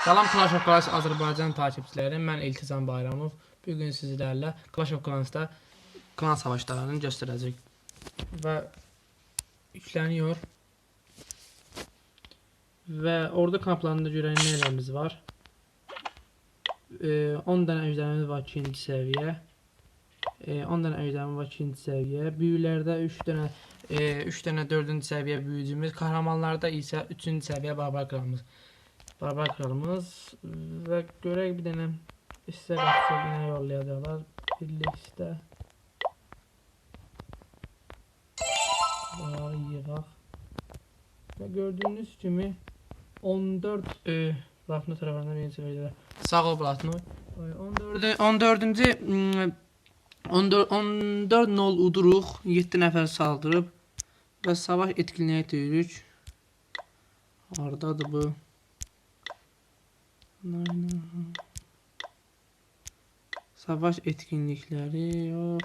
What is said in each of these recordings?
Salam Clash of Clans Azərbaycan takipçiləri. Mən İltizam Bayramov. Bu gün sizlərlə Clash of Clans'da klan savaşlarını göstərəcək. Və yükleniyor. Və orada kamplarında görə nələrimiz var? Ee, 10 dənə əjdərimiz var 2-ci səviyyə. Ee, 10 dənə əjdərimiz var 2-ci səviyyə. Büyülərdə 3 dənə e, 3 dənə 4-cü səviyyə büyücümüz, kahramanlarda isə 3-cü səviyyə barbar kralımız. Barbar kralımız və görək bir dənə hissə qatsa yine yollayacaqlar. Birlikdə Bunları yığaq. Və gördüyünüz kimi 14 e, Rafno tərəfindən birinci verirlər. Sağ ol Rafno. 14 14-cü 14 14 nol uduruq, 7 nəfər saldırıb və savaş etkinliyə deyirik. Hardadır bu? Savaş etkinlikləri yox.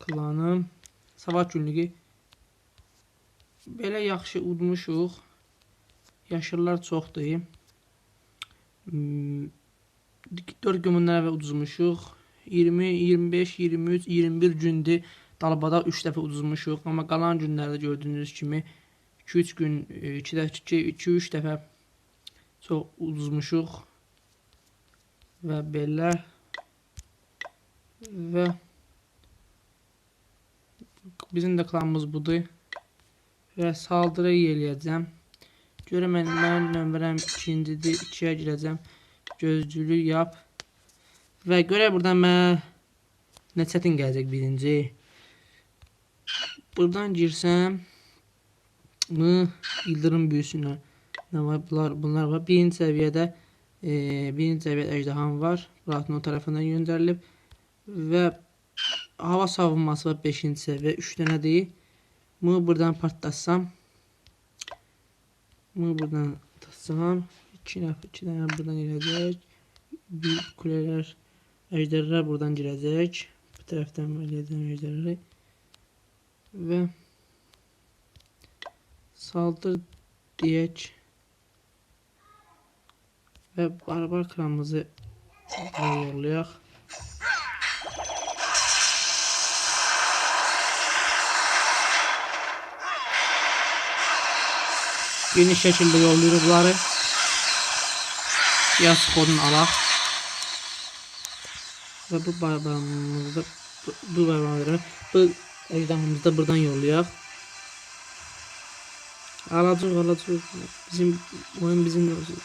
Klanım. Savaş günlüyü. Belə yaxşı udmuşuq. Yaşıllar çoxdur. Hmm, 4 günlər və uduzmuşuq. 20, 25, 23, 21 gündür dalbada 3 dəfə uduzmuşuq. Amma qalan günlərdə gördüyünüz kimi 2-3 gün, 2 dəfə, 2-3 dəfə çox uduzmuşuq. Və belə və bizim də klanımız budur. Və saldırı eləyəcəm. Görəm mən mənim nömrəm ikincidir. 2-yə girəcəm. Gözcülük yap. Və görə buradan mən nə çətin gələcək birinci. Buradan girsəm mı ildırım büyüsünə var bunlar bunlar var. Birinci səviyyədə e, birinci səviyyədə əjdahan var. Ratno tərəfindən göndərilib və hava savunması var 5-ci səviyyə 3 dənədir. Bunu buradan partlatsam bunu buradan atarsam 2 nəfər 2 dənə buradan girəcək. Bir kulelər əjdərlər buradan girəcək. Bu tərəfdən eləyəcəm əjdərləri. Və saldır deyək. Və barbar kranımızı yollayaq. Geniş şekilde yolluyoruz bunları. Yaz kodunu alaq. Ve bu barbarımızda bu, bu barbarları bu ejderhamızı da buradan yollayaq. Alacaq alacaq. Bizim oyun bizim olsun.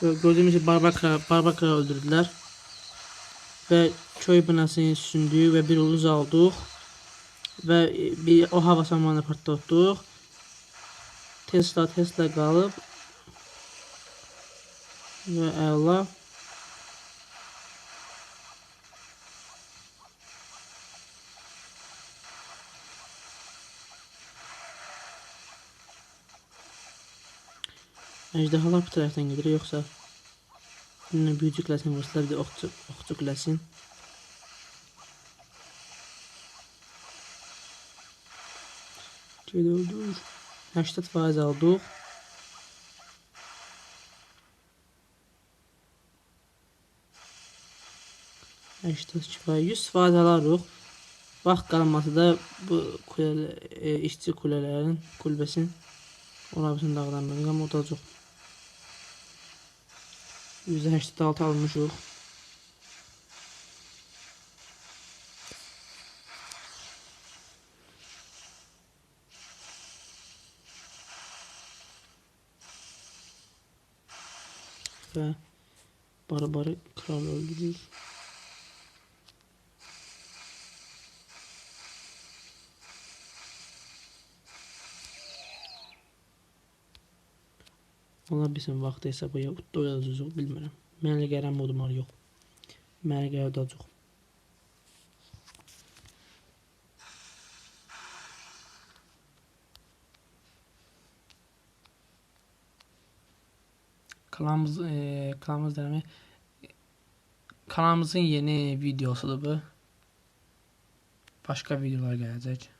Gördüğümüz gibi Barbakra, Barbakra öldürdüler. Ve köy binasını sündük ve bir uluz aldık. Ve bir o hava samanı patlattık. Tesla Tesla kalıp ve Allah Ejderhalar bu taraftan gelir yoksa Yine büyücü klasını vursalar bir de okçu, okçu klasın. Şöyle öldür. 80 faiz aldık. Eşit faiz 100 faiz alırıq. Vaxt qalması da bu kulə, e, işçi kulələrin kulbəsin orasını dağıdan bölüm ama o da çox. %86 almışıq. Və barbarı kral öldürür. Onlar bizim vaxtı hesabı yox, doyacaq bilmirəm. Mənə gələn modumlar yox. Mənə gəlir dacıq. Klanımız, e, klanımız demək kanalımızın yeni videosudur bu. Başka videolar gelecek.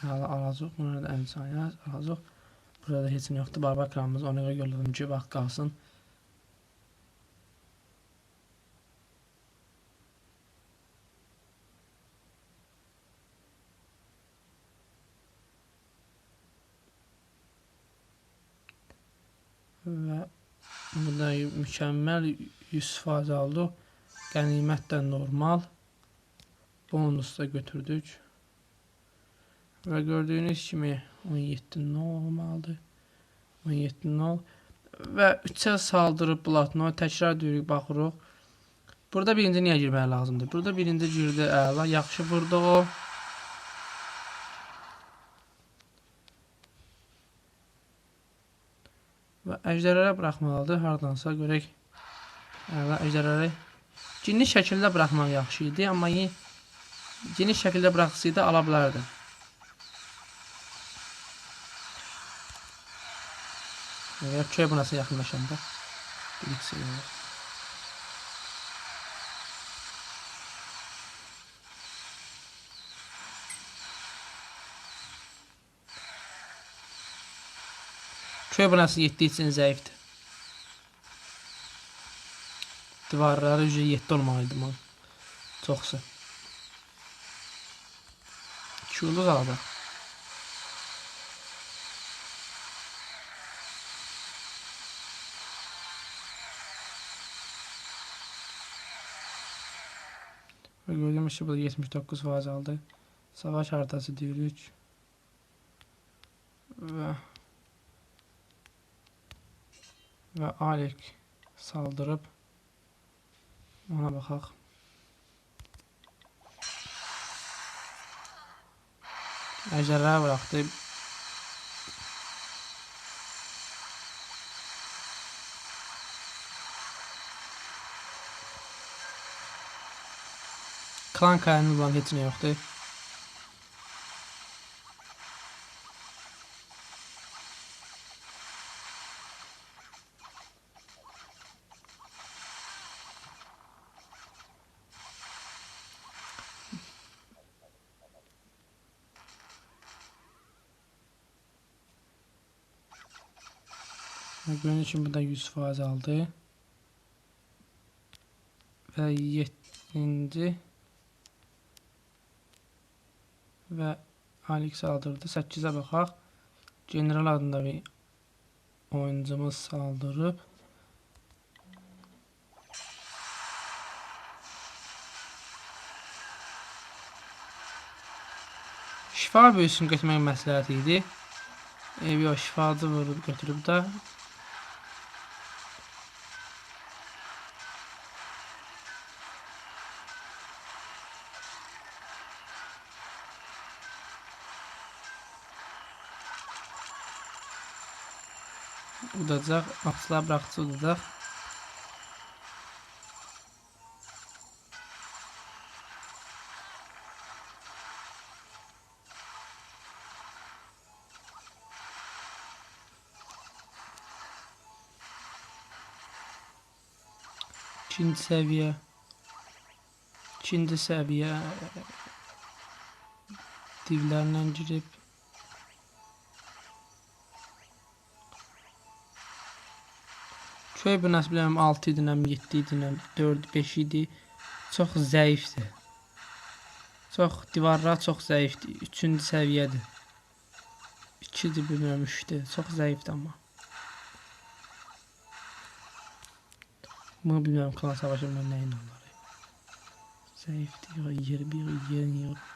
Hala alacaq. Burada da əmsan yaz. Alacaq. Burada da heç nə yoxdur. Barbar kanalımız ona görə yolladım ki, vaxt qalsın. Və burada mükəmməl 100% aldı. Qənimət də normal. Bonus da götürdük. Və gördüyünüz kimi 17 normaldır. 17 nol. Və 3-ə saldırıb Blatno təkrar deyirik baxırıq. Burada birinci niyə girmək lazımdır? Burada birinci girdi əla, yaxşı vurdu o. Və əjdərlərə buraxmalıdır. Hardansa görək. Əla əjdərləri geniş şəkildə buraxmaq yaxşı idi, amma geniş şəkildə buraxsaydı ala bilərdi. Ya köy bunası yaxınlaşanda. Bir iki seviyə. Köy binası yetdiyi üçün zəifdir. Divarları 7 olmalıydı mal. Çoxsu. 2 ulduz aldı. Ve gördüğümüz gibi bu da 79 faiz aldı. Savaş haritası deyirik. Ve ve Alek saldırıp ona baxaq. Əjərləri buraxdı. Klan kayanın olan heç nə yoxdur. Gördüğünüz için bu da 100 faiz aldı. Ve 7. Ve Alex saldırdı. 8'e baxaq. General adında bir oyuncumuz saldırıb. Şifa büyüsünü götürmək məsləhət idi. Ev yox, şifadı vurub götürüb də udacaq, atlar bıraxdı udacaq. İkinci seviye. İkinci seviye divlərlə girib Köy binası bilmem 6 idi, nəm 7 idi, nəm 4, 5 idi. Çox zəifdir. Çox divarlar çox zəifdir. 3-cü səviyyədir. 2-dir, bilmirəm 3-dür. Çox zəifdir amma. Bunu bilmirəm klan savaşı mən nəyin onları. Zəifdir, yox, yer bir yerin yox.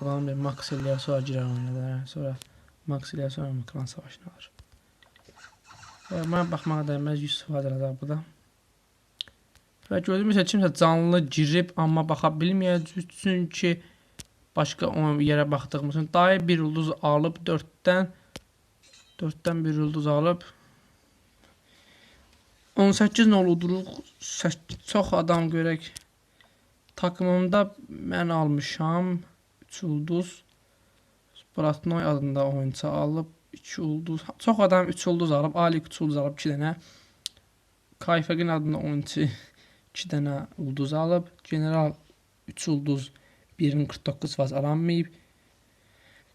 Falan bir max eləyər, sonra girər oynadır. Sonra max eləyər, sonra klan savaşını alır. Və Mənə baxmağa dəyməz 100 ifadələr burada. Və gördüyümüz kimi kimsə canlı girib amma baxa bilməyəcək çünki başqa yerə baxdığımız üçün dayı bir ulduz alıb 4-dən 4-dən bir ulduz alıb 18 nol uduruq. Çox adam görək. Takımımda mən almışam 3 ulduz. Bratnoy adında oyunçu alıb 2 ulduz. Çox adam 3 ulduz alıb, Alik 3 ulduz alıb 2 dənə. Kayfəqin adında oyunçu 2 dənə ulduz alıb. General 3 ulduz 1.49 faz alanmayıb.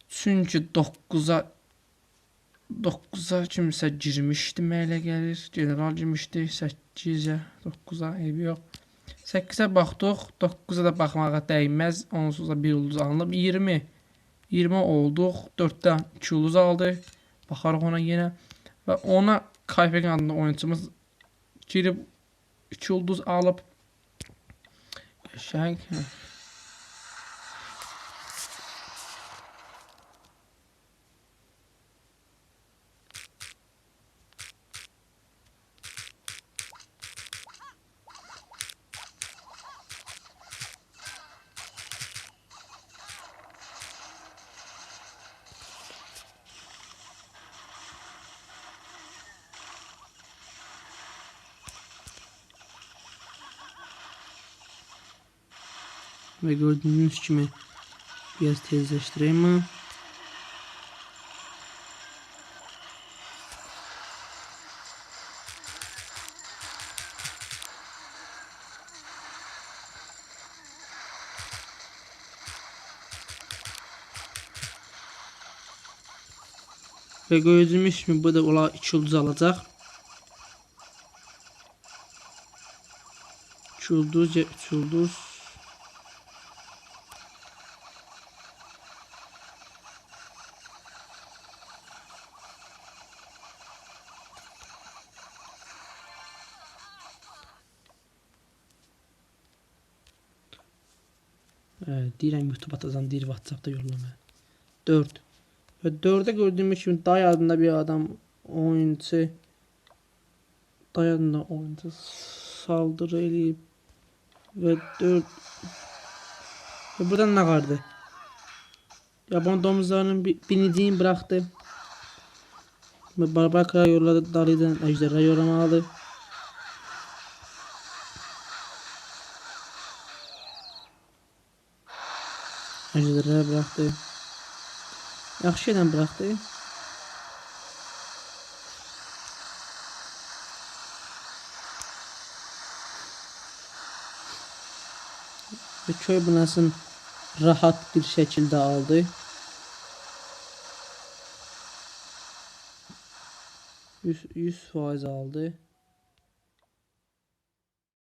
Çünki 9-a 9-a kimsə girmişdi mənə gəlir. General girmişdi 8-ə, 9-a eybi yox. 8-ə baxdıq, 9-a da baxmağa dəyməz. Onsuz da 1 ulduz alınıb 20. 20 olduq. 4-dən 2 ulduz aldı. Baxarıq ona yenə və ona Kayfekin adında oyunçumuz girib 2 ulduz alıb qəşəng ve gördüğünüz kimi biraz tezleştireyim. Ve gördüğünüz kimi bu da ola 2 ulduz alacaq. 2 ulduz, 3 ulduz. Deyirəm YouTube atacağım, deyir WhatsApp'da yollama. 4. Ve 4'e gördüğümüz gibi Day adında bir adam oyuncu Day adında oyuncu saldırı eləyib ve 4 ve buradan ne vardı? Yaban domuzlarının bir, biniciğini bıraktı. Ve Barbaka'ya yolladı. Dali'den ejderha yollamalı. Ejderha bıraktı. Yaxşı yerdən bıraktı. Ve köy binasını rahat bir şekilde aldı. Yüz, yüz faiz aldı.